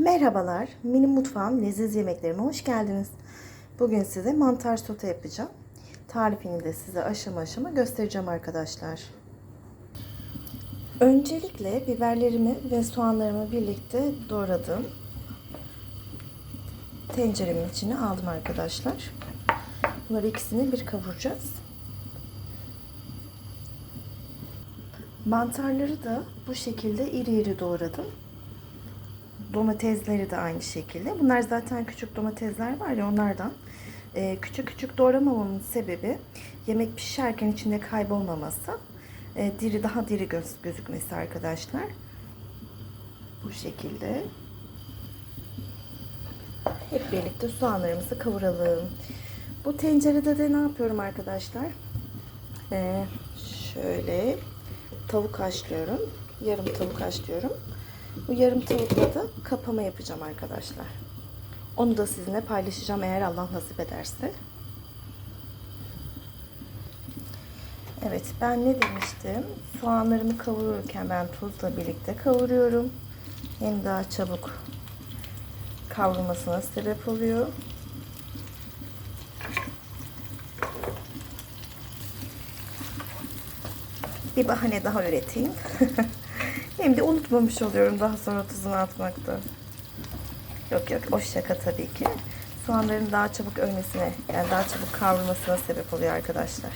Merhabalar, mini mutfağım leziz yemeklerime hoş geldiniz. Bugün size mantar sote yapacağım. Tarifini de size aşama aşama göstereceğim arkadaşlar. Öncelikle biberlerimi ve soğanlarımı birlikte doğradım. Tenceremin içine aldım arkadaşlar. Bunları ikisini bir kavuracağız. Mantarları da bu şekilde iri iri doğradım. Domatesleri de aynı şekilde. Bunlar zaten küçük domatesler var ya onlardan. Ee, küçük küçük doğramamamın sebebi yemek pişerken içinde kaybolmaması. Ee, diri daha diri göz, gözükmesi arkadaşlar. Bu şekilde. Hep birlikte soğanlarımızı kavuralım. Bu tencerede de ne yapıyorum arkadaşlar? Ee, şöyle tavuk haşlıyorum. Yarım tavuk haşlıyorum. Bu yarım tavukla da kapama yapacağım arkadaşlar. Onu da sizinle paylaşacağım eğer Allah nasip ederse. Evet ben ne demiştim? Soğanlarımı kavururken ben tuzla birlikte kavuruyorum. Hem daha çabuk kavrulmasına sebep oluyor. Bir bahane daha üreteyim. Hem de unutmamış oluyorum daha sonra tuzunu atmakta. Yok yok o şaka tabii ki. Soğanların daha çabuk ölmesine yani daha çabuk kavrulmasına sebep oluyor arkadaşlar.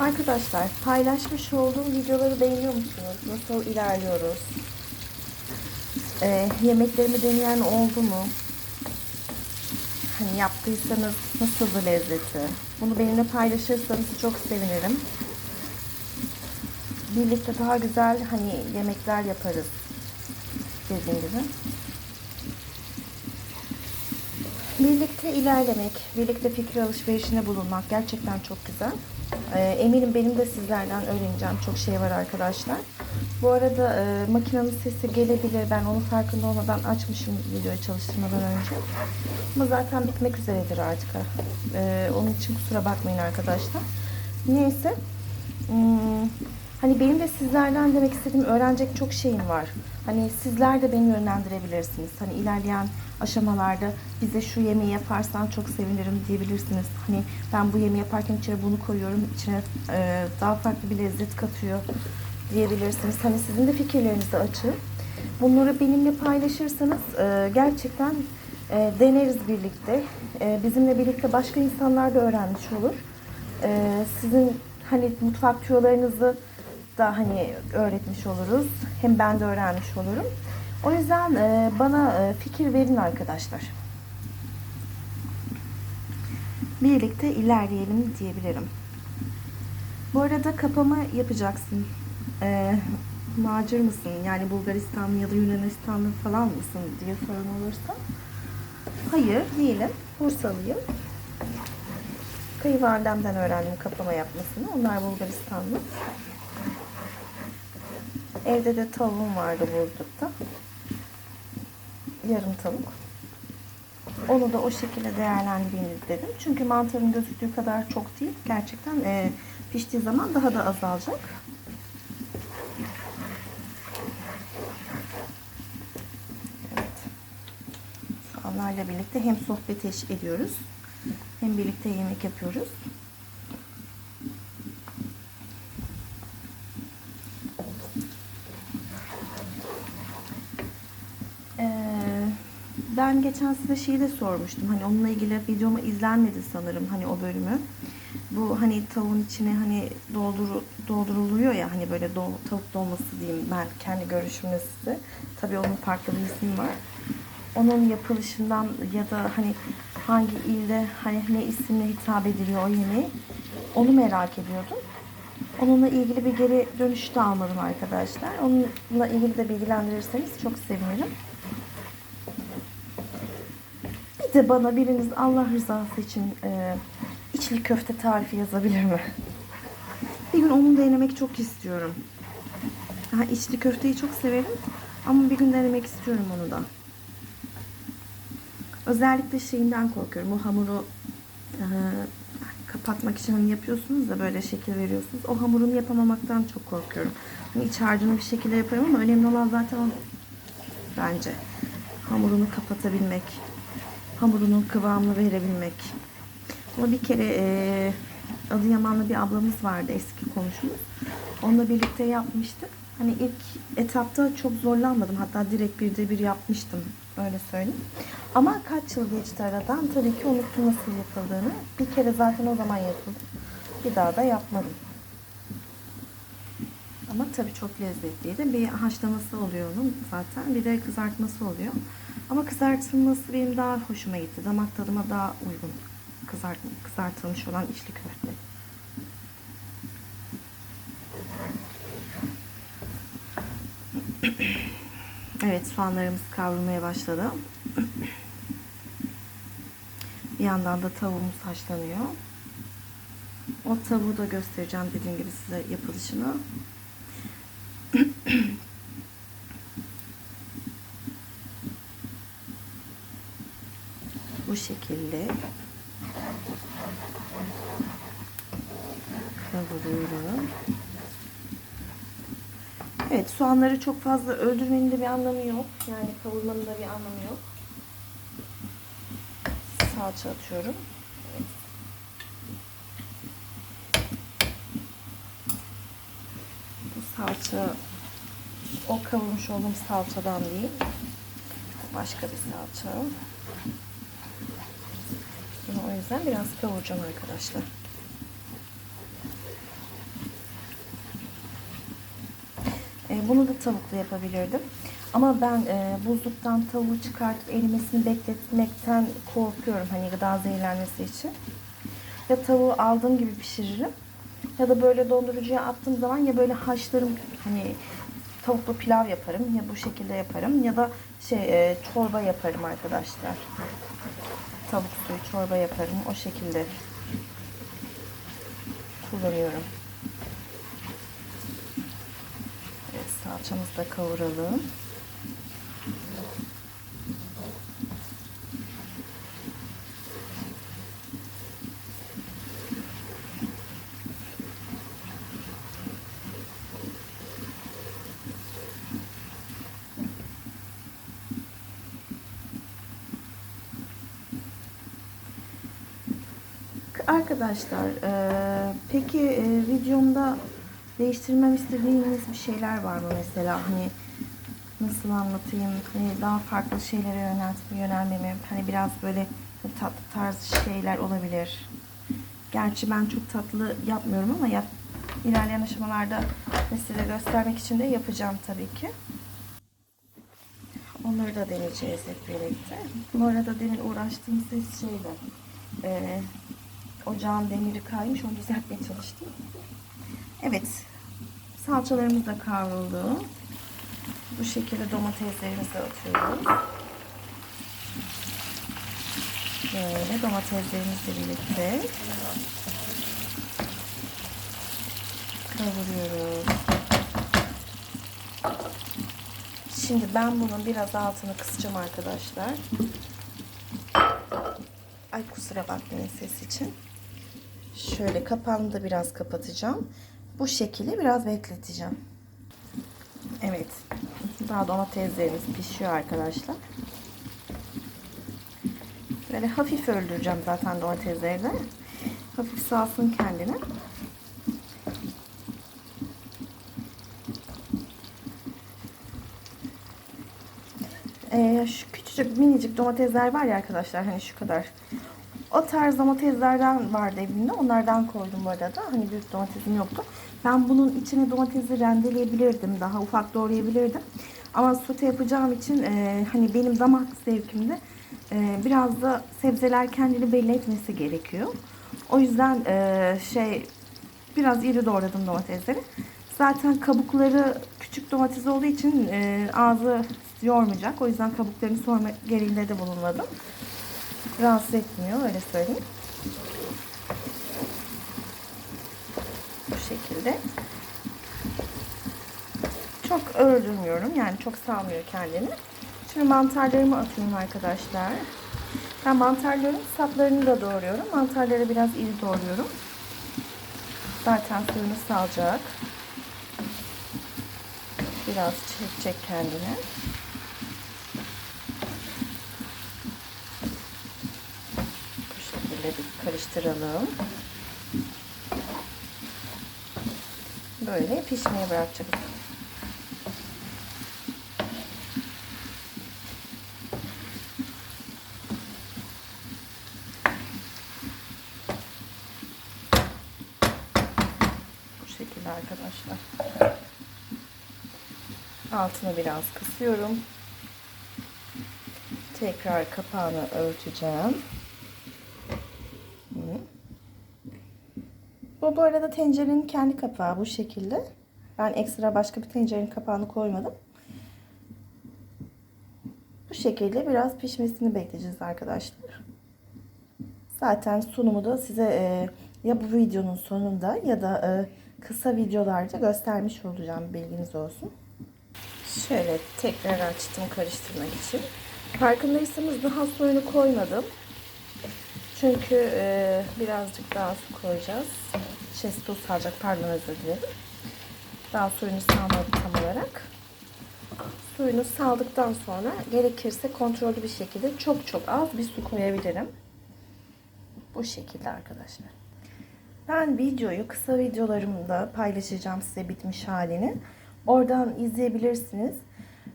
Arkadaşlar paylaşmış olduğum videoları beğeniyor musunuz? Nasıl ilerliyoruz? Ee, yemeklerimi deneyen oldu mu? Hani yaptıysanız nasıldı lezzeti? Bunu benimle paylaşırsanız çok sevinirim birlikte daha güzel hani yemekler yaparız dediğim gibi. Birlikte ilerlemek, birlikte fikir alışverişine bulunmak gerçekten çok güzel. Ee, eminim benim de sizlerden öğreneceğim çok şey var arkadaşlar. Bu arada e, makinenin sesi gelebilir. Ben onun farkında olmadan açmışım videoyu çalıştırmadan önce. Ama zaten bitmek üzeredir artık. Ee, onun için kusura bakmayın arkadaşlar. Neyse. Hmm, Hani benim de sizlerden demek istediğim öğrenecek çok şeyim var. Hani sizler de beni yönlendirebilirsiniz. Hani ilerleyen aşamalarda bize şu yemeği yaparsan çok sevinirim diyebilirsiniz. Hani ben bu yemeği yaparken içine bunu koyuyorum. içine e, daha farklı bir lezzet katıyor diyebilirsiniz. Hani sizin de fikirlerinizi açın. Bunları benimle paylaşırsanız e, gerçekten e, deneriz birlikte. E, bizimle birlikte başka insanlar da öğrenmiş olur. E, sizin hani mutfak tüyolarınızı da hani öğretmiş oluruz. Hem ben de öğrenmiş olurum. O yüzden e, bana e, fikir verin arkadaşlar. Birlikte ilerleyelim diyebilirim. Bu arada kapama yapacaksın. E, macir mısın? Yani Bulgaristanlı ya da Yunanistanlı falan mısın diye sorun olursa. Hayır değilim. Bursalıyım. Kayınvalidemden öğrendim kapama yapmasını. Onlar Bulgaristanlı. Evde de tavuğum vardı buzlukta. Yarım tavuk. Onu da o şekilde değerlendireyim dedim. Çünkü mantarın gözüktüğü kadar çok değil. Gerçekten e, piştiği zaman daha da azalacak. Evet. Soğanlarla birlikte hem sohbet ediyoruz. Hem birlikte yemek yapıyoruz. Ben geçen size şeyi de sormuştum. Hani onunla ilgili videomu izlenmedi sanırım hani o bölümü. Bu hani tavuğun içine hani doldur, dolduruluyor ya hani böyle do, tavuk dolması diyeyim ben kendi görüşümle size. Tabii onun farklı bir ismi var. Onun yapılışından ya da hani hangi ilde hani ne isimle hitap ediliyor o yemeği onu merak ediyordum. Onunla ilgili bir geri dönüş de almadım arkadaşlar. Onunla ilgili de bilgilendirirseniz çok sevinirim. De bana biriniz Allah rızası için e, içli köfte tarifi yazabilir mi? Bir gün onu denemek çok istiyorum. Daha içli köfteyi çok severim ama bir gün denemek istiyorum onu da. Özellikle şeyinden korkuyorum. O hamuru e, kapatmak için hani yapıyorsunuz da böyle şekil veriyorsunuz. O hamurunu yapamamaktan çok korkuyorum. Hani iç harcını bir şekilde yaparım ama önemli olan zaten o bence. Hamurunu kapatabilmek. Hamurunun kıvamını verebilmek. Ama bir kere eee Adıyamanlı bir ablamız vardı eski komşumuz. Onunla birlikte yapmıştık. Hani ilk etapta çok zorlanmadım. Hatta direkt bir de bir yapmıştım. Öyle söyleyeyim. Ama kaç yıl geçti aradan tabii ki unuttum nasıl yapıldığını. Bir kere zaten o zaman yapıldı. Bir daha da yapmadım. Ama tabii çok lezzetliydi. Bir haşlaması oluyor onun zaten. Bir de kızartması oluyor. Ama kızartılması benim daha hoşuma gitti. Damak tadıma daha uygun. Kızart, kızartılmış olan içli köfte. Evet soğanlarımız kavrulmaya başladı. Bir yandan da tavuğumuz haşlanıyor. O tavuğu da göstereceğim dediğim gibi size yapılışını. şekilde kavuruyorum. Evet soğanları çok fazla öldürmenin de bir anlamı yok. Yani kavurmanın da bir anlamı yok. Salça atıyorum. Bu salça o kavurmuş olduğum salçadan değil. Başka bir salça. Yüzden biraz kavuracağım arkadaşlar. E, bunu da tavukla yapabilirdim. Ama ben e, buzluktan tavuğu çıkartıp erimesini bekletmekten korkuyorum. Hani gıda zehirlenmesi için. Ya tavuğu aldığım gibi pişiririm. Ya da böyle dondurucuya attığım zaman ya böyle haşlarım. Hani tavuklu pilav yaparım. Ya bu şekilde yaparım. Ya da şey e, çorba yaparım arkadaşlar. Tavuk suyu çorba yaparım. O şekilde kullanıyorum. Evet, salçamızı da kavuralım. Arkadaşlar, e, peki e, videomda değiştirmem istediğiniz bir şeyler var mı mesela hani nasıl anlatayım hani daha farklı şeylere yöneltme yönelmemi hani biraz böyle tatlı tarz şeyler olabilir. Gerçi ben çok tatlı yapmıyorum ama yap, ilerleyen aşamalarda size göstermek için de yapacağım tabii ki. Onları da deneyeceğiz hep birlikte. Bu arada demin uğraştığım ses şeydi. E, ocağın demiri kaymış onu düzeltmeye çalıştım. Evet. Salçalarımız da kavruldu. Bu şekilde domateslerimizi atıyoruz. Böyle domateslerimizle birlikte kavuruyoruz. Şimdi ben bunun biraz altını kısacağım arkadaşlar. Ay kusura bakmayın ses için. Şöyle kapağını da biraz kapatacağım. Bu şekilde biraz bekleteceğim. Evet. Daha domateslerimiz pişiyor arkadaşlar. Böyle hafif öldüreceğim zaten domatesleri de. Hafif salsın kendini. Ee, şu küçücük minicik domatesler var ya arkadaşlar hani şu kadar. O tarz domateslerden vardı evimde. Onlardan koydum bu arada. Hani büyük domatesim yoktu. Ben bunun içine domatesi rendeleyebilirdim. Daha ufak doğrayabilirdim. Ama sote yapacağım için e, hani benim damak zevkimde e, biraz da sebzeler kendini belli etmesi gerekiyor. O yüzden e, şey biraz iri doğradım domatesleri. Zaten kabukları küçük domates olduğu için e, ağzı yormayacak. O yüzden kabuklarını sorma gereğinde de bulunmadım. Rahatsız etmiyor öyle söyleyeyim. Bu şekilde. Çok öldürmüyorum. Yani çok salmıyor kendini. Şimdi mantarlarımı atıyorum arkadaşlar. Ben mantarların saplarını da doğruyorum. Mantarları biraz iri doğruyorum. Zaten suyunu salacak. Biraz çekecek kendine. Şekilde bir karıştıralım. Böyle pişmeye bırakacağız. Bu şekilde arkadaşlar. Altını biraz kısıyorum. Tekrar kapağını örteceğim. Bu arada tencerenin kendi kapağı bu şekilde. Ben ekstra başka bir tencerenin kapağını koymadım. Bu şekilde biraz pişmesini bekleyeceğiz arkadaşlar. Zaten sunumu da size e, ya bu videonun sonunda ya da e, kısa videolarda göstermiş olacağım bilginiz olsun. Şöyle tekrar açtım karıştırmak için. Farkındaysanız daha suyunu koymadım. Çünkü e, birazcık daha su koyacağız. Şey su salacak pardon özür dilerim. Daha suyunu salmadı tam olarak. Suyunu saldıktan sonra gerekirse kontrollü bir şekilde çok çok az bir su koyabilirim. Bu şekilde arkadaşlar. Ben videoyu kısa videolarımda paylaşacağım size bitmiş halini. Oradan izleyebilirsiniz.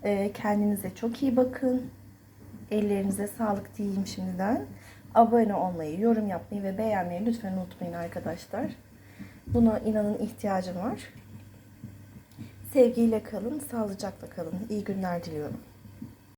Ee, kendinize çok iyi bakın. Ellerinize sağlık diyeyim şimdiden. Abone olmayı, yorum yapmayı ve beğenmeyi lütfen unutmayın arkadaşlar. Buna inanın ihtiyacım var. Sevgiyle kalın, sağlıcakla kalın. İyi günler diliyorum.